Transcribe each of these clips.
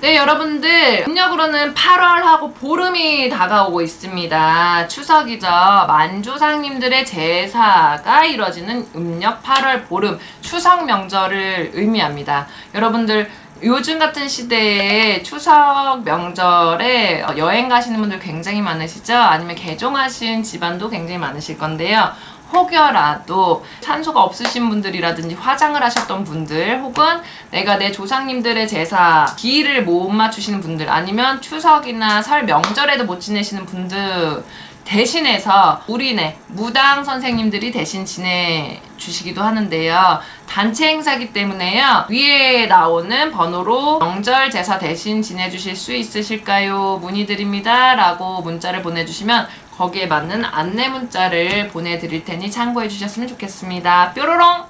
네, 여러분들. 음력으로는 8월하고 보름이 다가오고 있습니다. 추석이죠. 만조상님들의 제사가 이뤄지는 음력 8월 보름 추석 명절을 의미합니다. 여러분들 요즘 같은 시대에 추석 명절에 여행 가시는 분들 굉장히 많으시죠? 아니면 개종하신 집안도 굉장히 많으실 건데요. 혹여라도 산소가 없으신 분들이라든지 화장을 하셨던 분들 혹은 내가 내 조상님들의 제사 기일을 못 맞추시는 분들 아니면 추석이나 설 명절에도 못 지내시는 분들 대신해서 우리네 무당 선생님들이 대신 지내 주시기도 하는데요. 단체 행사기 때문에요. 위에 나오는 번호로 명절 제사 대신 지내주실 수 있으실까요? 문의드립니다. 라고 문자를 보내주시면 거기에 맞는 안내 문자를 보내드릴 테니 참고해 주셨으면 좋겠습니다. 뾰로롱!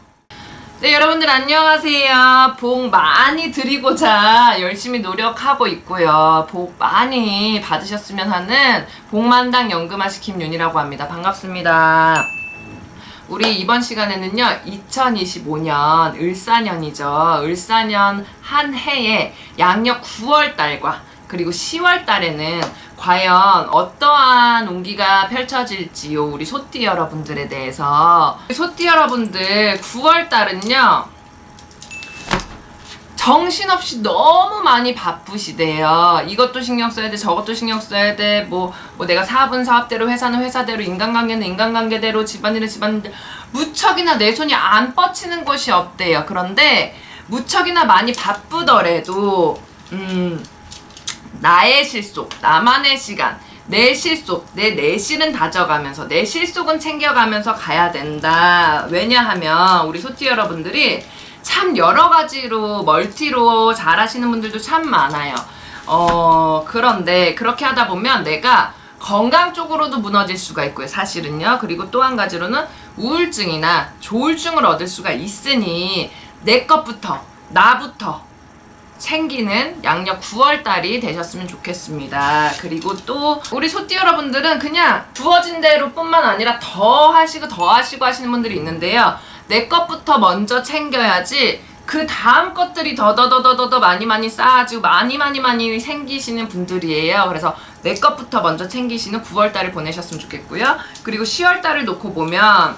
네, 여러분들 안녕하세요. 복 많이 드리고자 열심히 노력하고 있고요. 복 많이 받으셨으면 하는 복만당 연금하시 김윤이라고 합니다. 반갑습니다. 우리 이번 시간에는요, 2025년 을사년이죠. 을사년 한 해에 양력 9월 달과 그리고 10월 달에는 과연 어떠한 운기가 펼쳐질지요, 우리 소띠 여러분들에 대해서. 소띠 여러분들 9월 달은요, 정신없이 너무 많이 바쁘시대요. 이것도 신경 써야 돼, 저것도 신경 써야 돼. 뭐, 뭐 내가 사업은 사업대로, 회사는 회사대로, 인간관계는 인간관계대로, 집안일은 집안일 무척이나 내 손이 안 뻗치는 곳이 없대요. 그런데 무척이나 많이 바쁘더라도, 음, 나의 실속, 나만의 시간, 내 실속, 내 내실은 다져가면서 내 실속은 챙겨가면서 가야 된다. 왜냐하면 우리 소티 여러분들이 참 여러 가지로 멀티로 잘하시는 분들도 참 많아요. 어, 그런데 그렇게 하다 보면 내가 건강 쪽으로도 무너질 수가 있고요. 사실은요. 그리고 또 한 가지로는 우울증이나 조울증을 얻을 수가 있으니 내 것부터 나부터 챙기는 양력 9월 달이 되셨으면 좋겠습니다. 그리고 또 우리 소띠 여러분들은 그냥 주어진 대로 뿐만 아니라 더 하시고 더 하시고 하시는 분들이 있는데요. 내 것부터 먼저 챙겨야지 그 다음 것들이 더더더더더 많이 많이 쌓아지고 많이 많이 많이 생기시는 분들이에요. 그래서 내 것부터 먼저 챙기시는 9월 달을 보내셨으면 좋겠고요. 그리고 10월 달을 놓고 보면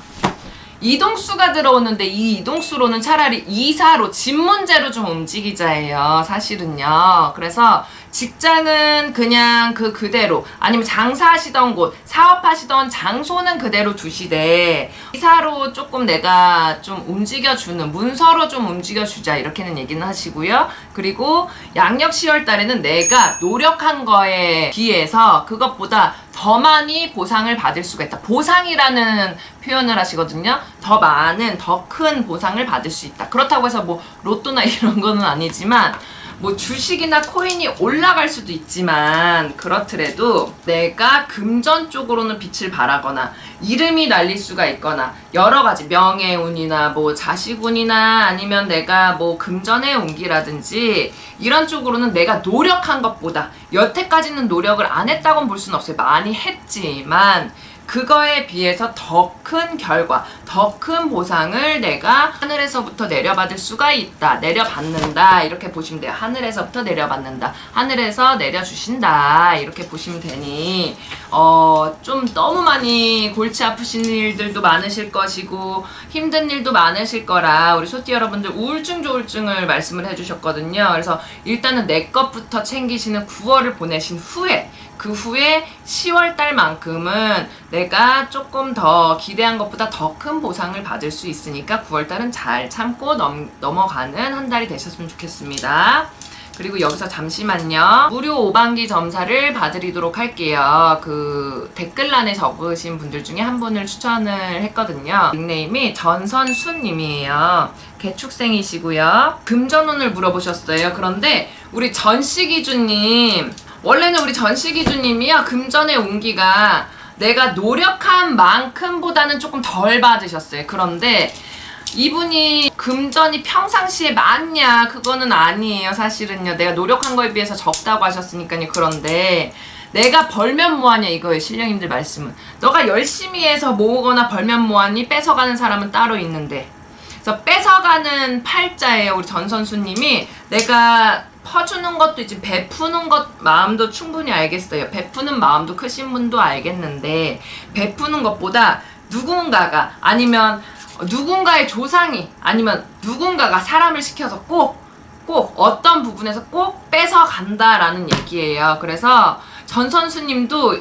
이동수가 들어오는데 이 이동수로는 차라리 이사로 집 문제로 좀 움직이자예요. 사실은요. 그래서 직장은 그냥 그 그대로 아니면 장사하시던 곳, 사업하시던 장소는 그대로 두시되 이사로 조금 내가 좀 움직여주는 문서로 좀 움직여주자 이렇게는 얘기는 하시고요. 그리고 양력 10월 달에는 내가 노력한 거에 비해서 그것보다 더 많이 보상을 받을 수가 있다. 보상이라는 표현을 하시거든요. 더 많은, 더 큰 보상을 받을 수 있다. 그렇다고 해서 뭐 로또나 이런 거는 아니지만 뭐 주식이나 코인이 올라갈 수도 있지만 그렇더라도 내가 금전 쪽으로는 빛을 발하거나 이름이 날릴 수가 있거나 여러 가지 명예운이나 뭐 자식운이나 아니면 내가 뭐 금전의 운기라든지 이런 쪽으로는 내가 노력한 것보다 여태까지는 노력을 안 했다고는 볼 수는 없어요. 많이 했지만 그거에 비해서 더 큰 결과, 더 큰 보상을 내가 하늘에서부터 내려받을 수가 있다. 내려받는다. 이렇게 보시면 돼요. 하늘에서부터 내려받는다. 하늘에서 내려주신다. 이렇게 보시면 되니, 어, 좀 너무 많이 골치 아프신 일들도 많으실 것이고, 힘든 일도 많으실 거라, 우리 소띠 여러분들 우울증, 조울증을 말씀을 해주셨거든요. 그래서 일단은 내 것부터 챙기시는 9월을 보내신 후에, 그 후에 10월 달만큼은 내가 조금 더 기대한 것보다 더 큰 보상을 받을 수 있으니까 9월 달은 잘 참고 넘, 넘어가는 한 달이 되셨으면 좋겠습니다. 그리고 여기서 잠시만요. 무료 5반기 점사를 봐드리도록 할게요. 그 댓글란에 적으신 분들 중에 한 분을 추천을 했거든요. 닉네임이 전선수님이에요. 개축생이시고요. 금전운을 물어보셨어요. 그런데 우리 전시기주님 원래는 우리 전시기주님이요 금전의 운기가 내가 노력한 만큼보다는 조금 덜 받으셨어요. 그런데 이분이 금전이 평상시에 많냐 그거는 아니에요 사실은요. 내가 노력한 거에 비해서 적다고 하셨으니까요. 그런데 내가 벌면 뭐하냐 이거예요 신령님들 말씀은. 너가 열심히 해서 모으거나 벌면 뭐하니 뺏어가는 사람은 따로 있는데. 그래서 뺏어가는 팔자예요 우리 전 선수님이. 내가 퍼주는 것도 있지 베푸는 것 마음도 충분히 알겠어요. 베푸는 마음도 크신 분도 알겠는데 베푸는 것보다 누군가가 아니면 누군가의 조상이 아니면 누군가가 사람을 시켜서 꼭 꼭 어떤 부분에서 꼭 뺏어 간다라는 얘기예요. 그래서 전 선수님도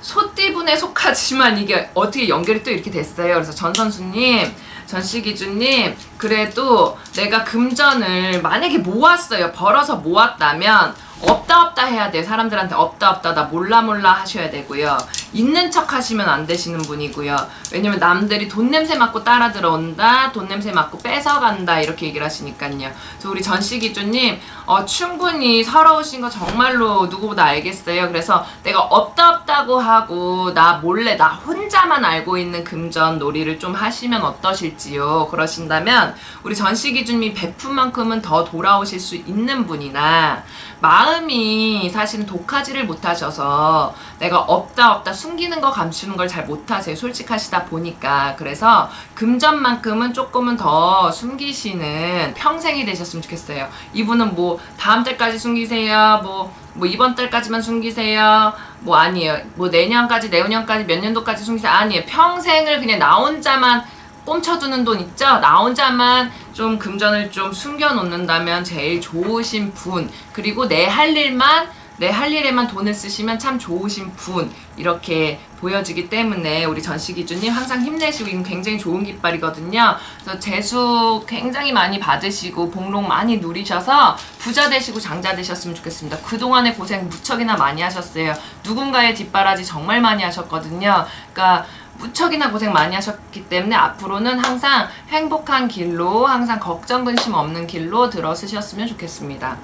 소띠분에 속하지만 이게 어떻게 연결이 또 이렇게 됐어요. 그래서 전 선수님, 전시기준님, 그래도 내가 금전을 만약에 모았어요. 벌어서 모았다면 없다 없다 해야 돼요. 사람들한테 없다 없다 나 몰라 몰라 하셔야 되고요. 있는 척 하시면 안 되시는 분이고요. 왜냐면 남들이 돈 냄새 맡고 따라 들어온다, 돈 냄새 맡고 뺏어간다 이렇게 얘기를 하시니까요. 그래서 우리 전시기준님 어, 충분히 서러우신 거 정말로 누구보다 알겠어요. 그래서 내가 없다 없다고 하고 나 몰래 나 혼자만 알고 있는 금전 놀이를 좀 하시면 어떠실지요. 그러신다면 우리 전시 기준님이 베푼 만큼은 더 돌아오실 수 있는 분이나 마음이 사실은 독하지를 못하셔서 내가 없다 없다 숨기는 거 감추는 걸 잘 못하세요. 솔직하시다 보니까 그래서 금전만큼은 조금은 더 숨기시는 평생이 되셨으면 좋겠어요. 이분은 뭐 다음 달까지 숨기세요. 뭐 뭐 이번 달까지만 숨기세요. 뭐 아니에요. 뭐 내년까지 내후년까지 몇 년도까지 숨기세요. 아니에요. 평생을 그냥 나 혼자만 꼼쳐두는 돈 있죠? 나 혼자만 좀 금전을 좀 숨겨놓는다면 제일 좋으신 분 그리고 내 할 일만 내 할 일에만 돈을 쓰시면 참 좋으신 분 이렇게 보여지기 때문에 우리 전시기준님 항상 힘내시고 이건 굉장히 좋은 깃발이거든요. 그래서 재수 굉장히 많이 받으시고 복록 많이 누리셔서 부자 되시고 장자 되셨으면 좋겠습니다. 그동안의 고생 무척이나 많이 하셨어요. 누군가의 뒷바라지 정말 많이 하셨거든요. 그러니까 무척이나 고생 많이 하셨기 때문에 앞으로는 항상 행복한 길로 항상 걱정 근심 없는 길로 들어서셨으면 좋겠습니다.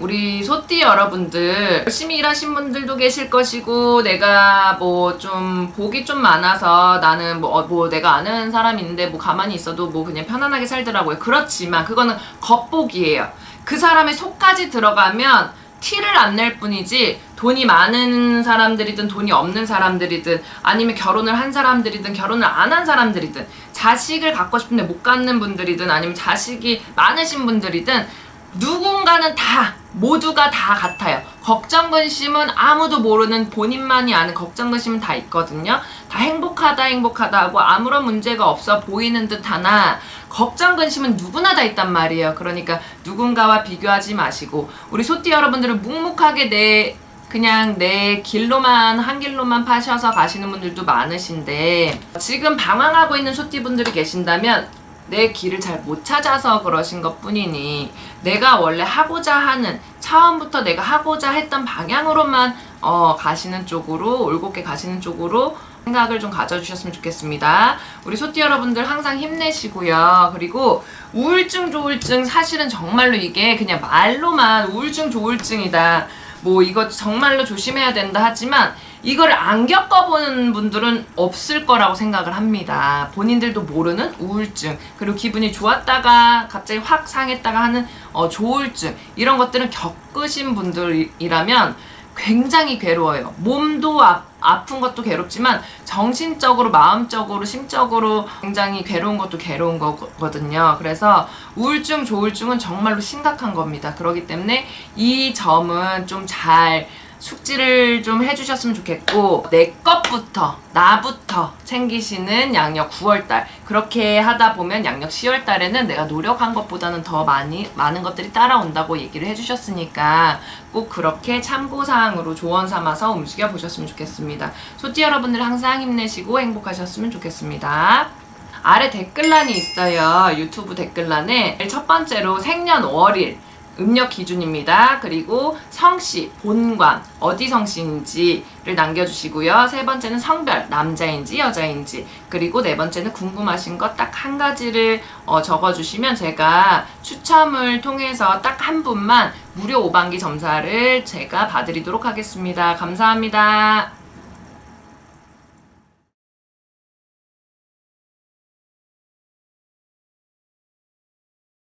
우리 소띠 여러분들 열심히 일하신 분들도 계실 것이고 내가 뭐 좀 복이 좀 많아서 나는 뭐, 어, 뭐 내가 아는 사람이 있는데 뭐 가만히 있어도 뭐 그냥 편안하게 살더라고요. 그렇지만 그거는 겉복이에요. 그 사람의 속까지 들어가면 티를 안 낼 뿐이지 돈이 많은 사람들이든 돈이 없는 사람들이든 아니면 결혼을 한 사람들이든 결혼을 안 한 사람들이든 자식을 갖고 싶은데 못 갖는 분들이든 아니면 자식이 많으신 분들이든 누군가는 다 모두가 다 같아요. 걱정 근심은 아무도 모르는 본인만이 아는 걱정 근심은 다 있거든요. 다 행복하다 행복하다 하고 아무런 문제가 없어 보이는 듯하나 걱정 근심은 누구나 다 있단 말이에요. 그러니까 누군가와 비교하지 마시고 우리 소띠 여러분들은 묵묵하게 내 그냥 내 길로만 한 길로만 파셔서 가시는 분들도 많으신데 지금 방황하고 있는 소띠분들이 계신다면 내 길을 잘 못 찾아서 그러신 것 뿐이니 내가 원래 하고자 하는 처음부터 내가 하고자 했던 방향으로만 어, 가시는 쪽으로 올곧게 가시는 쪽으로 생각을 좀 가져주셨으면 좋겠습니다. 우리 소띠 여러분들 항상 힘내시고요. 그리고 우울증, 조울증 사실은 정말로 이게 그냥 말로만 우울증, 조울증이다. 뭐 이거 정말로 조심해야 된다 하지만 이걸 안 겪어보는 분들은 없을 거라고 생각을 합니다. 본인들도 모르는 우울증 그리고 기분이 좋았다가 갑자기 확 상했다가 하는 어, 조울증 이런 것들은 겪으신 분들이라면 굉장히 괴로워요. 몸도 아, 아픈 것도 괴롭지만 정신적으로, 마음적으로, 심적으로 굉장히 괴로운 것도 괴로운 거거든요. 그래서 우울증, 조울증은 정말로 심각한 겁니다. 그렇기 때문에 이 점은 좀잘 숙지를 좀 해주셨으면 좋겠고 내 것부터 나부터 챙기시는 양력 9월달 그렇게 하다 보면 양력 10월달에는 내가 노력한 것보다는 더 많이 많은 것들이 따라온다고 얘기를 해주셨으니까 꼭 그렇게 참고사항으로 조언 삼아서 움직여 보셨으면 좋겠습니다. 소띠 여러분들 항상 힘내시고 행복하셨으면 좋겠습니다. 아래 댓글란이 있어요. 유튜브 댓글란에 첫 번째로 생년 월일 음력 기준입니다. 그리고 성씨, 본관, 어디 성씨인지를 남겨주시고요. 세 번째는 성별, 남자인지 여자인지, 그리고 네 번째는 궁금하신 것 딱 한 가지를 어, 적어주시면 제가 추첨을 통해서 딱 한 분만 무료 5반기 점사를 제가 봐드리도록 하겠습니다. 감사합니다.